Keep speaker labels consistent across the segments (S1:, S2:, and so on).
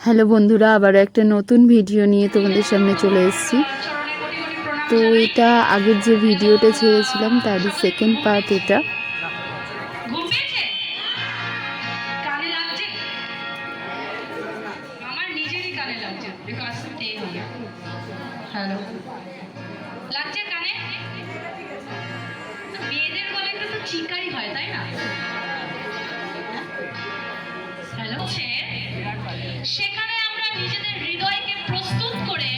S1: Hello বন্ধুরা আবার একটা নতুন ভিডিও নিয়ে তোমাদের সামনে চলে এসেছি। তো এটা আগের যে ভিডিওটা ছেড়েছিলাম, তারই সেকেন্ড পার্ট এটা।
S2: ঘুম পেয়েছে কানে সেখানে আমরা নিজেদের হৃদয়কে প্রস্তুত করে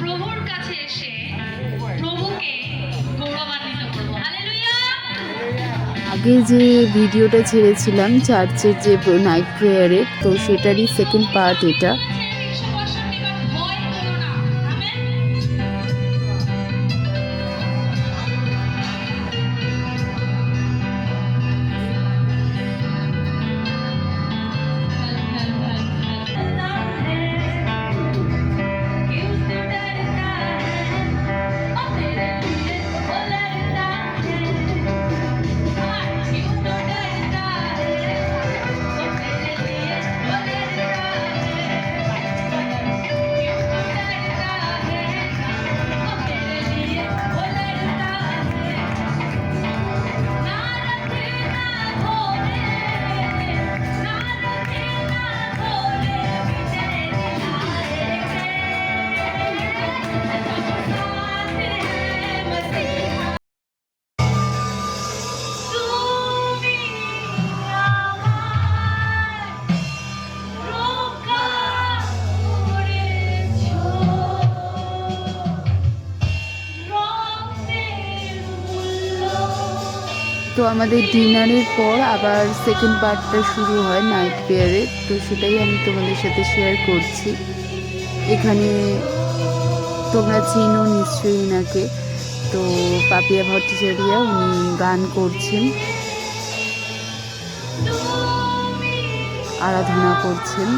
S2: প্রভুর কাছে এসে প্রভুকে গৌরবান্বিত করব।
S1: আগে যে ভিডিওটা ছেড়েছিলাম চার্চের যে নাইট প্রেয়ারের তো সেটারই সেকেন্ড পার্ট এটা। তো আমাদের ডিনারের পর আবার সেকেন্ড পার্টটা শুরু হয় নাইট প্রেয়ারের তো সেটাই আমি তোমাদের সাথে শেয়ার করছি। এখানে তোমরা চিনো নিশ্চয়ই ওনাকে তো পাপিয়া ভট্টাচার্যা উনি গান করছেন। আরাধনা করছেন।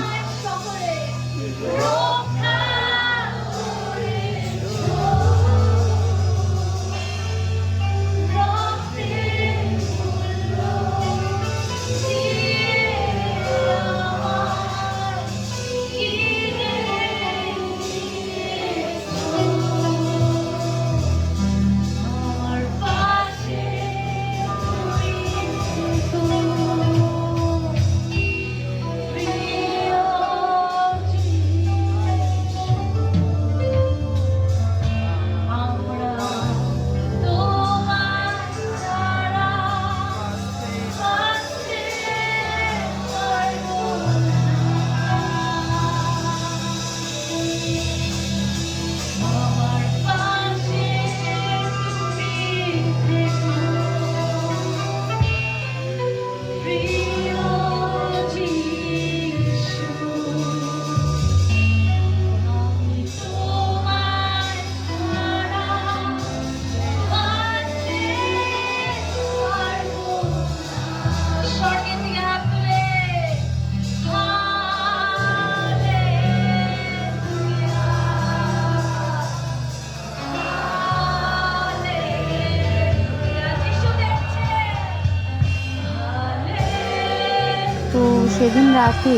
S1: সেদিন রাতে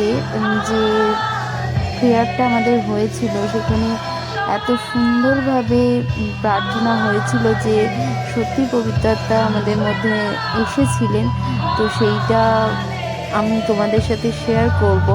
S1: যে প্রেয়ারটা আমাদের হয়েছিল, সেখানে এত সুন্দরভাবে প্রার্থনা হয়েছিল যে সত্যি পবিত্রতা আমাদের মধ্যে এসেছিলেন, তো সেইটা আমি তোমাদের সাথে শেয়ার করব।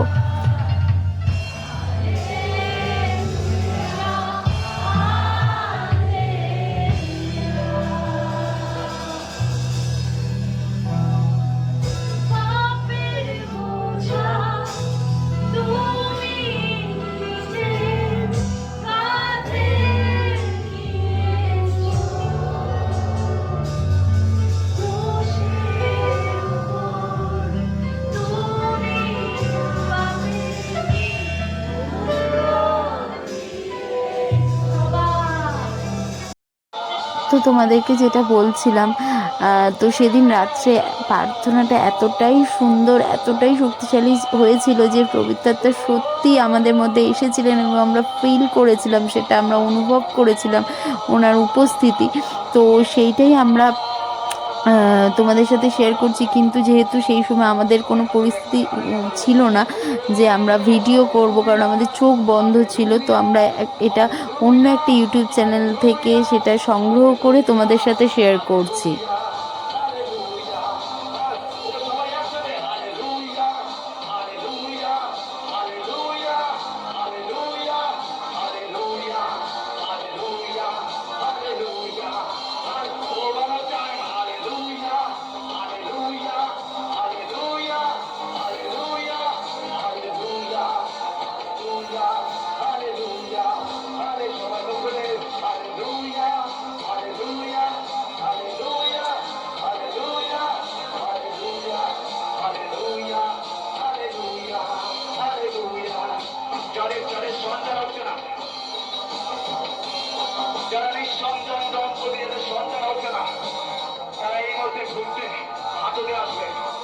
S1: তো তোমাদেরকে যেটা বলছিলাম তো সেদিন রাত্রে প্রার্থনাটা এতটাই সুন্দর, এতটাই শক্তিশালী হয়েছিল যে পবিত্রতা সত্যি আমাদের মধ্যে এসেছিলেন এবং আমরা ফিল করেছিলাম, সেটা আমরা অনুভব করেছিলাম ওনার উপস্থিতি। তো সেইটাই আমরা
S2: তোমাদের সাথে শেয়ার করছি, কিন্তু যেহেতু সেই সময় আমাদের কোনো পরিস্থিতি ছিল না যে আমরা ভিডিও করব, কারণ আমাদের চোখ বন্ধ ছিল, তো আমরা এটা অন্য একটা ইউটিউব চ্যানেল থেকে সেটা সংগ্রহ করে তোমাদের সাথে শেয়ার করছি।
S3: হাঁটুতে আসবে।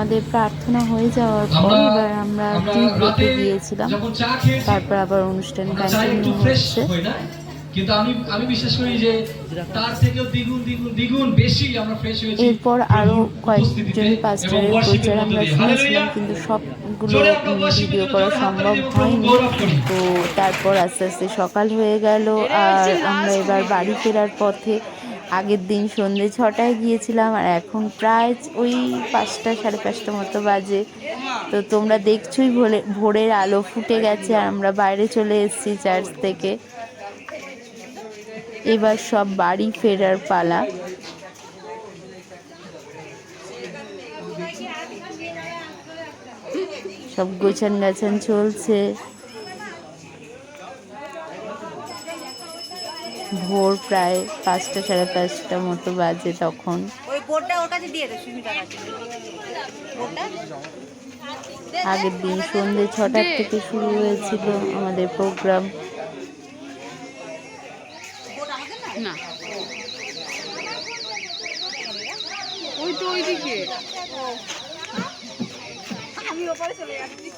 S2: আমাদের প্রার্থনা হয়ে যাওয়ার পর এবার আমরা টি ব্রেকে গিয়েছিলাম। তারপর আবার অনুষ্ঠান কন্টিনিউ হচ্ছে।
S4: কিন্তু আমি আমি বিশ্বাস করি যে তার থেকেও দ্বিগুণ দ্বিগুণ দ্বিগুণ বেশি আমরা ফ্রেশ হয়েছি
S2: এরপর
S4: আরও
S2: কয়েকজন পাস্টারের প্রচার আমরা শুনেছিলাম কিন্তু সবগুলো ভিডিও করা সম্ভব হয়নি। তো তারপর আস্তে আস্তে সকাল হয়ে গেল আর আমরা এবার বাড়ি ফেরার পথে আগের দিন সন্ধে ছটায় গিয়েছিলাম আর এখন প্রায় ওই পাঁচটা, সাড়ে পাঁচটা মতো বাজে। তো তোমরা দেখছোই ভোরে ভোরের আলো ফুটে গেছে আর আমরা বাইরে চলে এসেছি চার্চ থেকে। এবার সব বাড়ি ফেরার পালা। সব গোছান গাছান চলছে। ভোর প্রায় পাঁচটা সাড়ে পাঁচটা মতো বাজে তখন। আগের দিন সন্ধ্যে ছটার থেকে শুরু হয়েছিল আমাদের প্রোগ্রাম।
S5: বোর্ড আমাদের না?
S6: না। ওই তো ওইদিকে।
S5: আমি ওপরে চলে যাচ্ছি।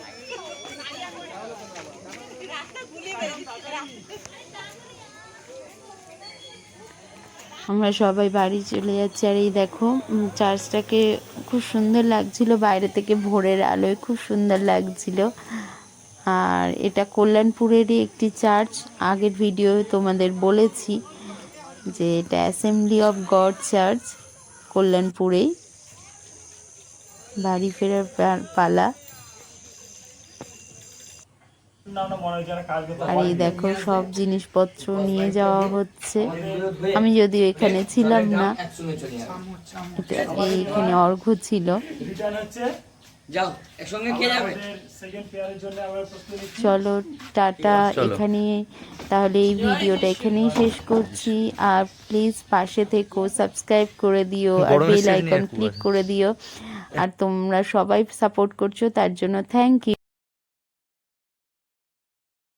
S2: আমরা সবাই বাড়ি চলে যাচ্ছি। আর এই দেখো চার্চটাকে খুব সুন্দর লাগছিল। বাইরে থেকে ভোরের আলোয় খুব সুন্দর লাগছিল। আর এটা কল্যাণপুরেরই একটি চার্চ। আগের ভিডিও তোমাদের বলেছি যে এটা অ্যাসেম্বলি অফ গড চার্চ কল্যাণপুরেই। বাড়ি ফেরার পালা। আর এই দেখো সব জিনিসপত্র নিয়ে যাওয়া হচ্ছে। আমি যদিও এখানে ছিলাম না এটা এইখানে অর্ঘ্য ছিল। চলো টাটা এখানে তাহলে এই ভিডিওটা এখানেই শেষ করছি। আর প্লিজ পাশে থেকো সাবস্ক্রাইব করে দিও আর বেল আইকন ক্লিক করে দিও। আর তোমরা সবাই সাপোর্ট করছ তার জন্য থ্যাংক ইউ